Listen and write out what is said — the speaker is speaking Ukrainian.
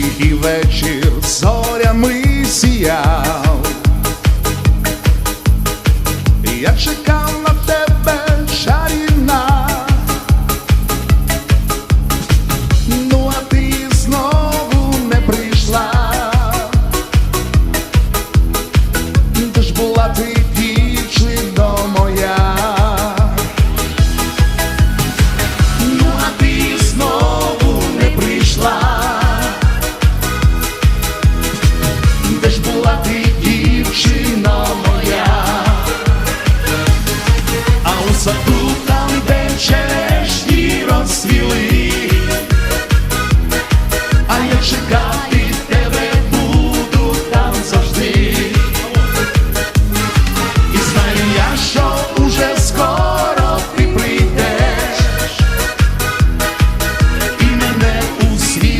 тихий вечір зорями сіяв. Я чекав dança tudo.